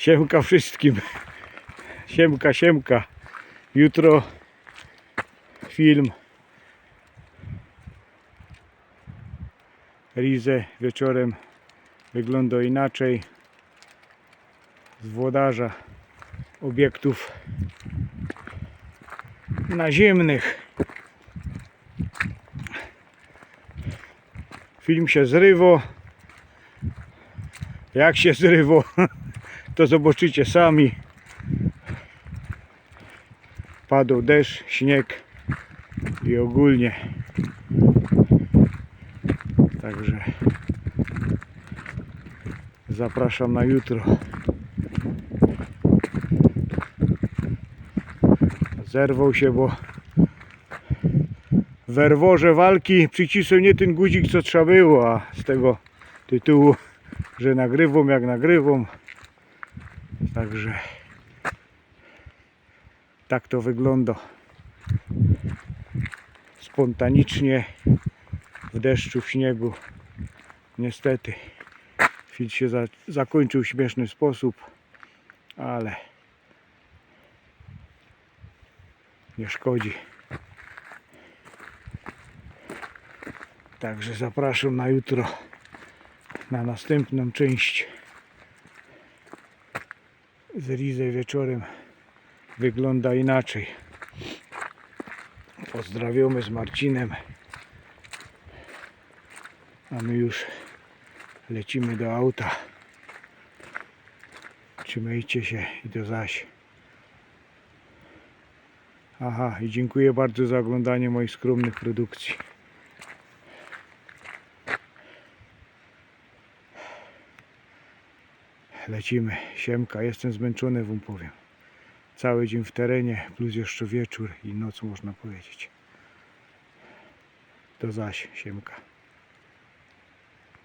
Siemka wszystkim. Siemka, siemka. Jutro film Rize wieczorem wygląda inaczej. Z włodarza obiektów naziemnych. Film się zrywo. Jak się zrywo, to zobaczycie sami. Padł deszcz, śnieg i ogólnie. Także zapraszam na jutro. Zerwał się, bo werworze walki przycisłem nie ten guzik co trzeba było, a z tego tytułu, że nagrywam jak nagrywam. Także tak to wygląda. Spontanicznie w deszczu, w śniegu. Niestety film się za, zakończył w śmieszny sposób, ale nie szkodzi. Także zapraszam na jutro na następną część z Rizę wieczorem wygląda inaczej. Pozdrawiamy z Marcinem. A my już lecimy do auta. Trzymajcie się i do zaś. Aha, i dziękuję bardzo za oglądanie moich skromnych produkcji. Lecimy. Siemka, jestem zmęczony, wam powiem. Cały dzień w terenie, plus jeszcze wieczór i noc można powiedzieć. Do zaś, siemka.